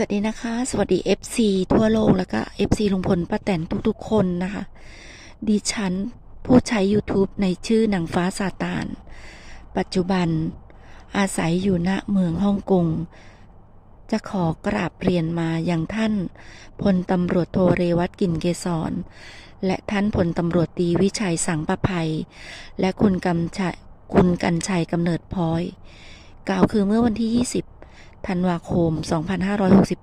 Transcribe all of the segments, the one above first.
สวัสดีนะคะ สวัสดี FC ทั่วโลกแล้วก็ FC ลุงพลป้าแตนทุกๆ คนนะคะ ดิฉันผู้ใช้ YouTube ในชื่อนางฟ้าซาตาน ปัจจุบันอาศัยอยู่ณเมืองฮ่องกง จะขอกราบเรียนมาอย่างท่านพลตำรวจโทเรวัตกินเกษรและท่านพลตำรวจตีวิชัยสังประภัย และคุณกำชัยคุณกันชัยกำเนิดพลอย กล่าวคือเมื่อวันที่ 20 ธันวาคม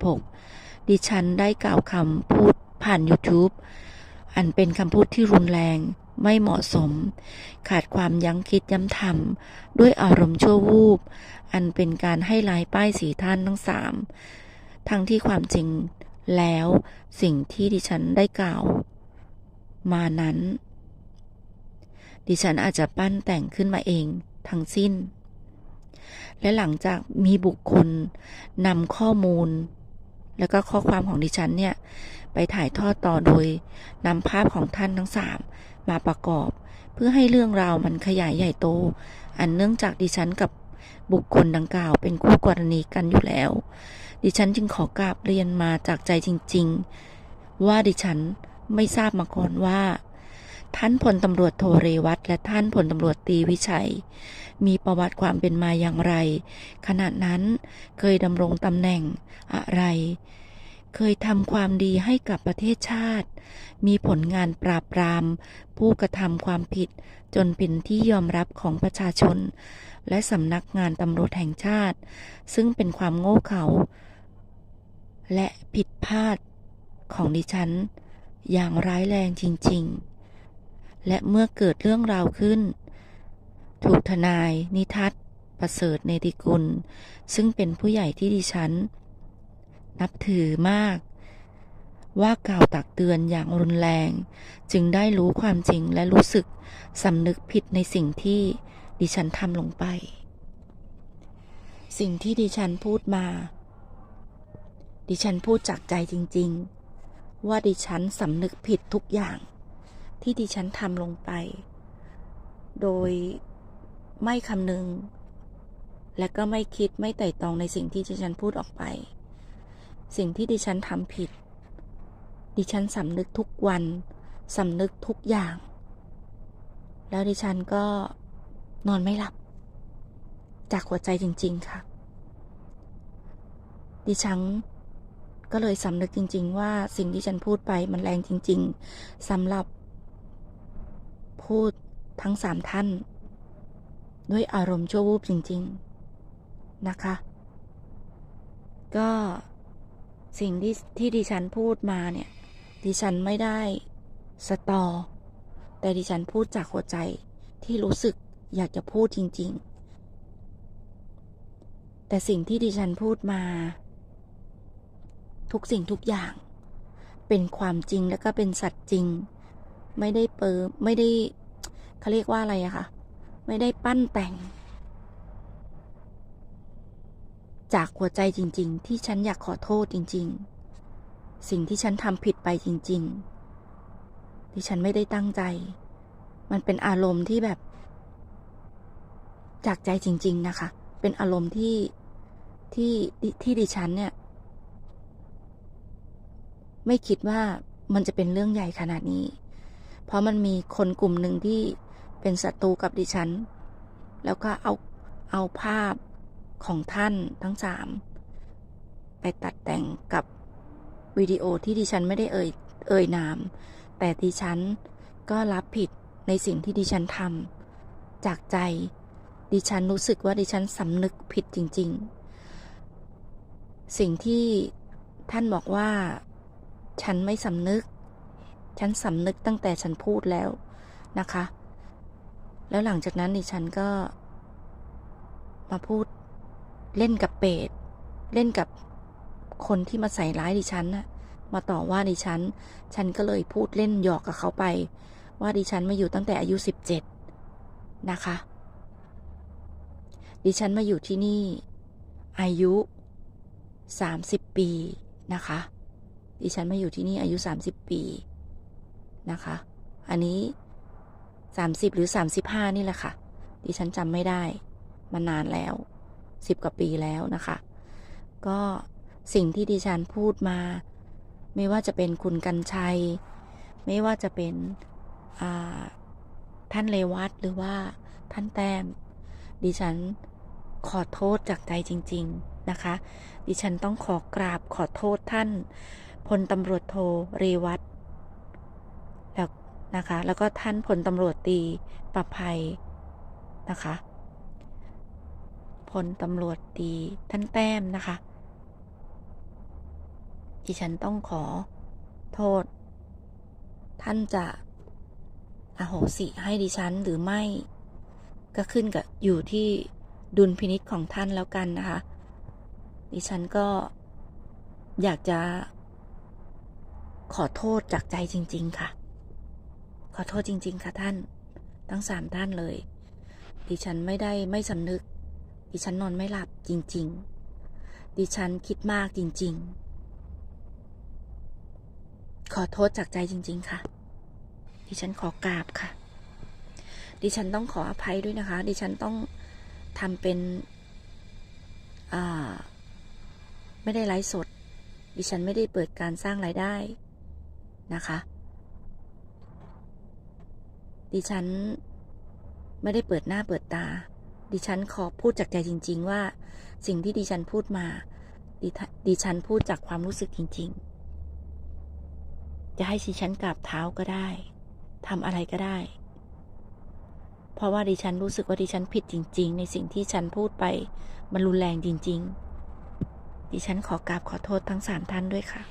2566 ดิฉันได้กล่าวคำพูดผ่าน YouTube อันเป็นคำพูดที่รุนแรงไม่เหมาะสม ขาดความยั้งคิดย้ำทำด้วยอารมณ์ชั่ววูบ อันเป็นการให้ลายป้ายสีท่านทั้งสามทั้งที่ความจริงแล้วสิ่งที่ดิฉันได้กล่าว มานั้น ดิฉันอาจจะปั้นแต่งขึ้นมาเองทั้งสิ้น และหลังจากมีบุคคลนำข้อมูล แล้วก็ข้อความของดิฉันเนี่ย ไปถ่ายทอดต่อโดยนำภาพของท่านทั้งสามมาประกอบ เพื่อให้เรื่องราวมันขยายใหญ่โต อันเนื่องจากดิฉันกับบุคคลดังกล่าวเป็นคู่กรณีกันอยู่แล้ว ดิฉันจึงขอกราบเรียนมาจากใจจริง ๆ ว่าดิฉันไม่ทราบมาก่อนว่า ท่านพลตำรวจโทเรวัตและท่านพลตำรวจตีวิชัย มีประวัติความเป็นมาอย่างไร ขณะนั้นเคยดำรงตำแหน่งอะไร เคยทำความดีให้กับประเทศชาติ มีผลงานปราบปราม ผู้กระทำความผิดจนเป็นที่ยอมรับของประชาชน และสำนักงานตำรวจแห่งชาติ ซึ่งเป็นความโง่เขลาและผิดพลาดของดิฉัน อย่างร้ายแรงจริง ๆ และเมื่อเกิดเรื่องราวขึ้น ถูกทนาย นิทัศประเสริฐเนติกุล ซึ่งเป็นผู้ใหญ่ที่ดิฉัน นับถือมาก ว่ากล่าวตักเตือนอย่างรุนแรง จึงได้รู้ความจริงและรู้สึกสำนึกผิดในสิ่งที่ดิฉันทำลงไป สิ่งที่ดิฉันพูดมา ดิฉันพูดจากใจจริง ๆ ว่าดิฉันสำนึกผิดทุกอย่าง ที่ดิฉันทำลงไป โดยไม่คำนึง และก็ไม่คิดไม่ไต่ตรองในสิ่งที่ดิฉันพูดออกไป สิ่งที่ดิฉันทำผิด ดิฉันสำนึกทุกวันสำนึกทุกอย่าง แล้วดิฉันก็นอนไม่หลับ จากหัวใจจริง ๆ ค่ะ ดิฉันก็เลยสำนึกจริง ๆ ว่าสิ่งที่ฉันพูดไปมันแรงจริง ๆสำหรับ พูดทั้งสามท่าน ด้วยอารมณ์ชั่ววูบจริง ๆ นะคะ ก็สิ่งที่ที่ดิฉันพูดมาเนี่ย ดิฉันไม่ได้สตอ แต่ดิฉันพูดจากหัวใจที่รู้สึกอยากจะพูดจริง ๆ แต่สิ่งที่ดิฉันพูดมา ทุกสิ่งทุกอย่าง เป็นความจริงแล้วก็เป็นสัตว์จริง ไม่ได้เปิมไม่ได้เขาเรียกว่าอะไรอะคะไม่ได้ปั้นแต่ง จากหัวใจจริง ๆ ที่ฉันอยากขอโทษจริง ๆ สิ่งที่ฉันทำผิดไปจริง ๆ ที่ฉันไม่ได้ตั้งใจ มันเป็นอารมณ์ที่แบบ จากใจจริง ๆ นะคะ เป็นอารมณ์ที่ที่ที่ดิฉันเนี่ย ไม่คิดว่ามันจะเป็นเรื่องใหญ่ขนาดนี้ เพราะมันมีคนกลุ่มหนึ่งที่เป็นศัตรูกับดิฉัน แล้วก็เอาเอาภาพของท่านทั้งสามไปตัดแต่งกับวิดีโอที่ดิฉันไม่ได้เอ่ยเอ่ยนาม แต่ดิฉันก็รับผิดในสิ่งที่ดิฉันทำจากใจดิฉันรู้สึกว่าดิฉันสำนึกผิดจริง ๆ สิ่งที่ท่านบอกว่า ฉันไม่สำนึก ฉันสำนึกตั้งแต่ฉันพูดแล้วนะคะ แล้วหลังจากนั้นดิฉันก็ มาพูดเล่นกับเป็ดเล่นกับคนที่มาใส่ร้ายดิฉันน่ะมาต่อว่าดิฉัน ฉันก็เลยพูดเล่นหยอกกับเขาไป ว่าดิฉันมาอยู่ตั้งแต่อายุสิบเจ็ดนะคะ ดิฉันมาอยู่ที่นี่ อายุสามสิบปีนะคะ ดิฉันมาอยู่ที่นี่อายุสามสิบปี นะคะ อันนี้สามสิบหรือสามสิบห้านี่แหละค่ะ ดิฉันจำไม่ได้มานานแล้วสิบกว่าปีแล้วนะคะ ก็สิ่งที่ดิฉันพูดมา ไม่ว่าจะเป็นคุณกัญชัย ไม่ว่าจะเป็นท่านเลวัตหรือว่าท่านแต้ม ดิฉันขอโทษจากใจจริง ๆนะคะ ดิฉันต้องขอกราบขอโทษท่านพลตำรวจโทเรวัต นะคะ แล้วก็ท่านพลตำรวจตีประภัยนะคะ พลตำรวจตีท่านแต้มนะคะดิฉันต้องขอโทษ ท่านจะอโหสิให้ดิฉันหรือไม่ ก็ขึ้นกับอยู่ที่ดุลพินิษของท่านแล้วกันนะคะ ดิฉันก็อยากจะขอโทษจากใจจริง ๆ ค่ะ ขอโทษจริง ๆ ค่ะท่าน ทั้งสามท่านเลย ดิฉันไม่ได้ไม่สำนึก ดิฉันนอนไม่หลับจริง ๆ ดิฉันคิดมากจริง ๆ ขอโทษจากใจจริง ๆ ค่ะ ดิฉันขอกราบค่ะ ดิฉันต้องขออภัยด้วยนะคะ ดิฉันต้องทำเป็นไม่ได้ไลฟ์สด ดิฉันไม่ได้เปิดการสร้างรายได้นะคะ ดิฉัน ไม่ได้เปิดหน้าเปิดตา ดิฉันขอพูดจากใจจริง ๆ ว่า สิ่งที่ดิฉันพูดมาดิดิฉันพูดจากความรู้สึกจริง ๆ จะให้ดิฉันกราบเท้าก็ได้ทำอะไรก็ได้ เพราะว่าดิฉันรู้สึกว่าดิฉันผิดจริง ๆ ในสิ่งที่ฉันพูดไปมันรุนแรงจริง ๆ ดิฉันขอกราบขอโทษทั้งสามท่านด้วยค่ะ